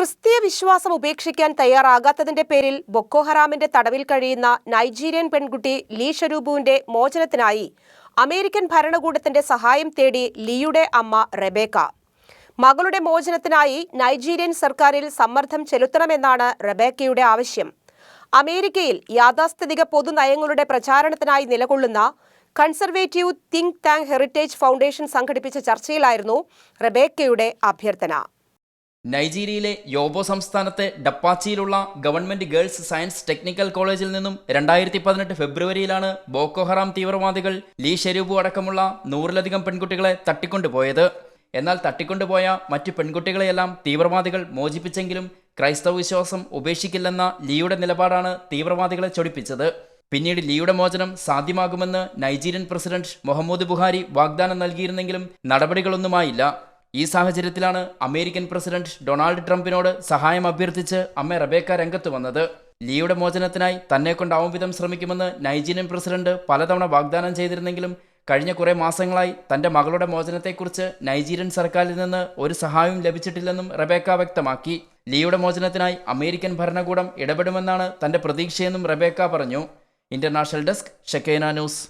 മതവിശ്വാസം ഉപേക്ഷിക്കാൻ തയ്യാറാകാത്തതിന്റെ പേരിൽ ബൊക്കോഹറാമിന്റെ തടവിൽ കഴിയുന്ന നൈജീരിയൻ പെൺകുട്ടി ലീ ഷരൂബുവിന്റെ മോചനത്തിനായി അമേരിക്കൻ ഭരണകൂടത്തിന്റെ സഹായം തേടി ലീയുടെ അമ്മ റെബേക്ക. മകളുടെ മോചനത്തിനായി നൈജീരിയൻ സർക്കാരിൽ സമ്മർദ്ദം ചെലുത്തണമെന്നാണ് റെബേക്കയുടെ ആവശ്യം. അമേരിക്കയിൽ യാഥാസ്ഥിതിക പൊതുനയങ്ങളുടെ പ്രചാരണത്തിനായി നിലകൊള്ളുന്ന conservative think tank Heritage Foundation സംഘടിപ്പിച്ച ചർച്ചയിലായിരുന്നു റെബേക്കയുടെ അഭ്യർത്ഥന. നൈജീരിയയിലെ യോബോ സംസ്ഥാനത്തെ ഡപ്പാച്ചിയിലുള്ള ഗവൺമെന്റ് ഗേൾസ് സയൻസ് ടെക്നിക്കൽ കോളേജിൽ നിന്നും രണ്ടായിരത്തി പതിനെട്ട് ഫെബ്രുവരിയിലാണ് ബോക്കോഹറാം തീവ്രവാദികൾ ലീ ഷെരൂബു അടക്കമുള്ള നൂറിലധികം പെൺകുട്ടികളെ തട്ടിക്കൊണ്ടുപോയത്. എന്നാൽ തട്ടിക്കൊണ്ടുപോയ മറ്റു പെൺകുട്ടികളെയെല്ലാം തീവ്രവാദികൾ മോചിപ്പിച്ചെങ്കിലും ക്രൈസ്തവ വിശ്വാസം ഉപേക്ഷിക്കില്ലെന്ന ലീയുടെ നിലപാടാണ് തീവ്രവാദികളെ ചൊടിപ്പിച്ചത്. പിന്നീട് ലീയുടെ മോചനം സാധ്യമാകുമെന്ന് നൈജീരിയൻ പ്രസിഡന്റ് മുഹമ്മദ് ബുഹാരി വാഗ്ദാനം നൽകിയിരുന്നെങ്കിലും നടപടികളൊന്നുമായില്ല. ഈ സാഹചര്യത്തിലാണ് അമേരിക്കൻ പ്രസിഡന്റ് ഡൊണാൾഡ് ട്രംപിനോട് സഹായം അഭ്യർത്ഥിച്ച് അമ്മ റബേക്ക രംഗത്ത് വന്നത്. ലീയുടെ മോചനത്തിനായി തന്നെ കൊണ്ടാവും വിധം ശ്രമിക്കുമെന്ന് നൈജീരിയൻ പ്രസിഡന്റ് പലതവണ വാഗ്ദാനം ചെയ്തിരുന്നെങ്കിലും കഴിഞ്ഞ കുറേ മാസങ്ങളായി തന്റെ മകളുടെ മോചനത്തെക്കുറിച്ച് നൈജീരിയൻ സർക്കാരിൽ നിന്ന് ഒരു സഹായവും ലഭിച്ചിട്ടില്ലെന്നും റബേക്ക വ്യക്തമാക്കി. ലീയുടെ മോചനത്തിനായി അമേരിക്കൻ ഭരണകൂടം ഇടപെടുമെന്നാണ് തന്റെ പ്രതീക്ഷയെന്നും റബേക്ക പറഞ്ഞു. ഇന്റർനാഷണൽ ഡെസ്ക് ഷെക്കേന ന്യൂസ്.